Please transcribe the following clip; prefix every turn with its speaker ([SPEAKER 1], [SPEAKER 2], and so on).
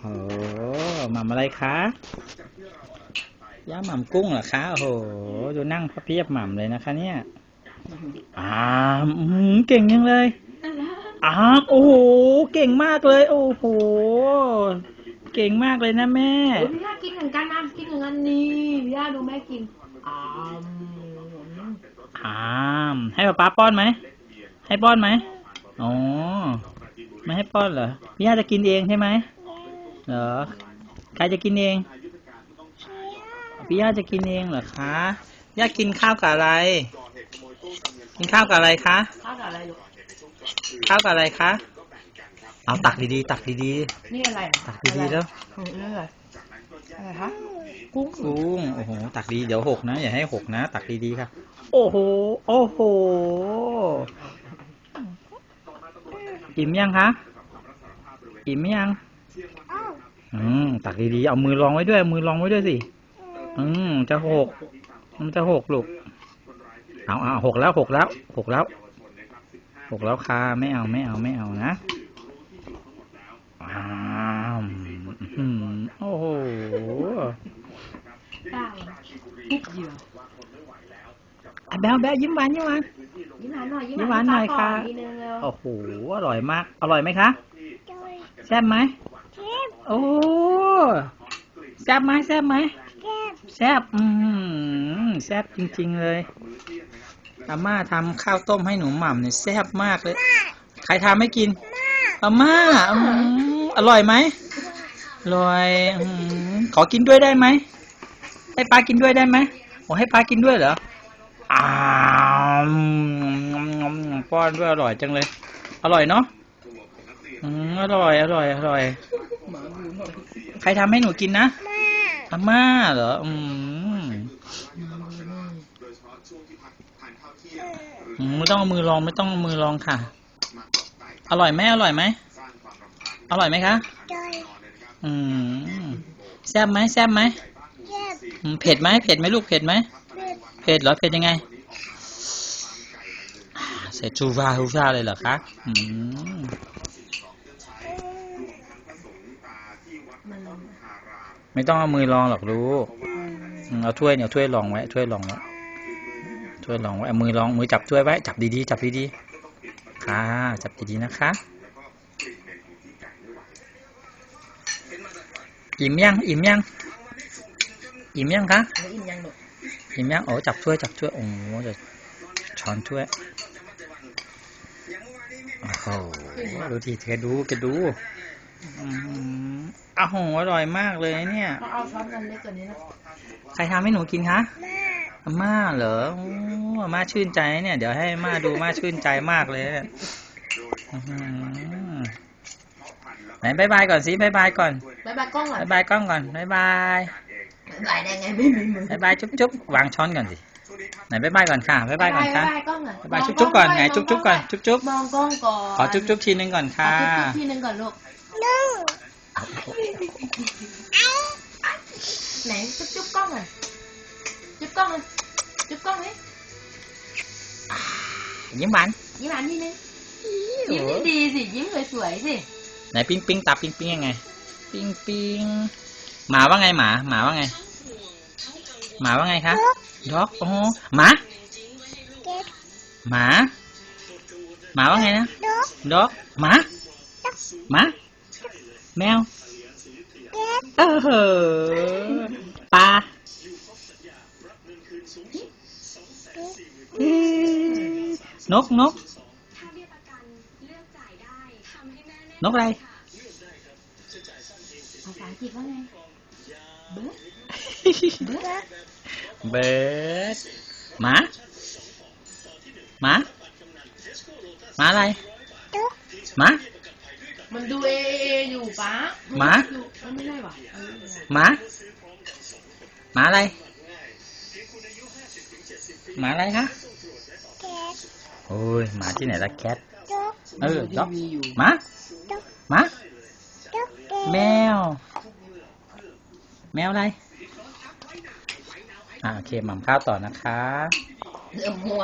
[SPEAKER 1] โอ้โหหม่ำอะไรคะย่าหม่ำกุ้งเหรอคะโอ้โหดูนั่งพับเพียบหม่ำเลยนะคะเนี่ยอ้ามอื้อหือเก่งยังเลยอ้ามโอ้โหเก่งมากเลย โอ้โหเก่งมากเลยนะแม่
[SPEAKER 2] โอ้ยพี่ย่ากินเหมือนกันนะกินเหมือนกันนี่พี่ย่าดูแม่กินอ้าม
[SPEAKER 1] อ้ามให้ป๊าป๊าป้อนไหมให้ป้อนไหมอ๋อ ไม่ให้ป้อนเหรอ พี่ย่าจะกินเองใช่ไหมเหรอ ใครจะกินเอง พี่ย่าจะกินเองเหรอคะย่ากินข้าวกับอะไร กินข้าวกับอะไรคะ
[SPEAKER 2] ข้าวกับอะไรลูก
[SPEAKER 1] ข้าวกับอะไรคะ เอาตักดีๆ ตักดี
[SPEAKER 2] นี่อะไร
[SPEAKER 1] ๆ ตักดีๆแล้ว
[SPEAKER 2] อืมนี่อะไรอะไรคะกุ้ง
[SPEAKER 1] กุ้ง โอ้โห ตักดี เดี๋ยวหกนะ อย่าให้หกนะ ตักดีๆค่ะ โอ้โห โอ้โห อิ่มยังคะ อิ่มไหมยัง อืม ตักดีๆ เอามือรองไว้ด้วย มือรองไว้ด้วยสิ อืม จะหก มันจะหกลูก เอาเอาหกแล้วหกแล้วหกแล้วหกแล้วค่ะ ไม่เอาไม่เอาไม่เอานะอ้าวอืมโอ้โห
[SPEAKER 2] ได้ปุ๊บเหยื่อ
[SPEAKER 1] อะแบวแบวยิ้มหวานยิ้มหวาน
[SPEAKER 2] ยิ้มหวานหน่อย
[SPEAKER 1] ยิ้มหวานหน่อยค่ะ
[SPEAKER 2] ทีนึงเร็ว
[SPEAKER 1] โอ้โห อร่อยมาก อร่อยไหมคะ แซ่บไหมโอ้ แซ่บไหมแซ่บไหม แซ่บ อืมแซ่บจริง ๆ เลย อาม่าทำข้าวต้มให้หนูหม่ำเนี่ยแซ่บมากเลย ใครทำให้กิน อาม่าอืมอร่อยไหมอร่อยอืมขอกินด้วยได้ไหม ให้ป้ากินด้วยได้ไหมโอ้ให้ป้ากินด้วยเหรออ้าวป้อนด้วยอร่อยจังเลย อร่อยเนาะอืมอร่อย อร่อย อร่อย ใครทำให้หนูกินนะอาม่าเหรอ อืมอืมไม่ต้องเอามือลองไม่ต้องเอามือลองค่ะ อร่อยไหมอร่อยไหมอร่อยไหมคะ อืมแซ่บไหมแซ่บไหมอืม เผ็ดไหมเผ็ดไหมลูกเผ็ดไหมเผ็ดเหรอเผ็ดยังไงอ่าใส่จูฟาจูฟาเลยเหรอคะอืม
[SPEAKER 2] มัน
[SPEAKER 1] ไม่ต้องเอามือลองหรอกลูกอืมเอาถ้วยเนี่ยเอาถ้วยรองไว้ถ้วยรองไว้ถ้วยรองไว้เอามือลองมือจับถ้วยไว้ จับดีๆจับดีๆค่ะจับดีๆนะคะอิ่มยังอิ่มยัง อิ่มยังคะ
[SPEAKER 2] ไม่อิ่มยังลูก
[SPEAKER 1] อิ่มยังโอ้จับถ้วยจับถ้วยโอ้โหจะช้อนถ้วยโอ้โหดูทีเธอดูแกดูอืมอ้าวโหอร่อยมากเลยเนี่ย
[SPEAKER 2] มาเอาช้อนกันเล็กกว่านี้นะ
[SPEAKER 1] ใครทำให้หนูกินคะอาม่าเหรอโอ้อาม่าชื่นใจนะเนี่ย เดี๋ยวให้อาม่าดูอาม่าชื่นใจมากเลยเนี่ยอื้อหือไหนบายบายก่อนสิบายบายก่อน
[SPEAKER 2] บายบายกล้องหน่อย
[SPEAKER 1] บายบายกล้องก่อนบายบาย
[SPEAKER 2] บายบายได้ไงไม่มีมือบ า
[SPEAKER 1] ยบายจุ๊บจุ๊บวางช้อนก่อนสิ ไหนบายบายก่อนค่ะบายบายก่อนค่ะ
[SPEAKER 2] บายบายกล้องหน่อย
[SPEAKER 1] บายบายจุ๊บจุ๊บก่อนไงจุ๊บจุ๊บก่อนจุ๊บจุ๊บ
[SPEAKER 2] มองกล้องก่อน
[SPEAKER 1] ขอจุ๊บจุ๊บทีนึงก่อน
[SPEAKER 2] ขอ
[SPEAKER 1] ค่ะ
[SPEAKER 2] จุ๊บจุ๊บทีนึงก่อนลูกไหนจุ๊บจุ๊บกล้องหน่อยจุ๊บกล้องเลยจุ๊บกล้องเลย
[SPEAKER 1] ยิ้มหวาน
[SPEAKER 2] ยิ้มหวานทีนึงยิ้มดีๆสิยิ้มสวยๆสิ
[SPEAKER 1] ไหนปิ้งปิ้งตาปิ้งปิ้งยังไง ปิ้งปิ้งหมาว่าไงหมา หมาว่าไง หมาว่าไงคะด็อกโอ้โหหมาหมาหมาว่าไงนะด็อกหมาหมาแมวเออเหอะปลาเอ๊ะนกนกนกอะไร
[SPEAKER 2] ภาษาอังกฤษว่าไง เบิร์ด
[SPEAKER 1] เบิร์ดหมาหมาหมาอะไรหมา
[SPEAKER 2] มันดูเอเออยู่ป้า
[SPEAKER 1] หมา
[SPEAKER 2] ดูมันไม่ได้ว่ะ
[SPEAKER 1] หมาหมาอะไรหมาอะไรคะโอ้ยหมาที่ไหนละแคทเออด็อก
[SPEAKER 2] ทีวีอยู่
[SPEAKER 1] หมาหมา แมว แมวอะไร อ่าโอเคหม่ำข้าวต่อนะคะ
[SPEAKER 2] เดี๋ยวมัว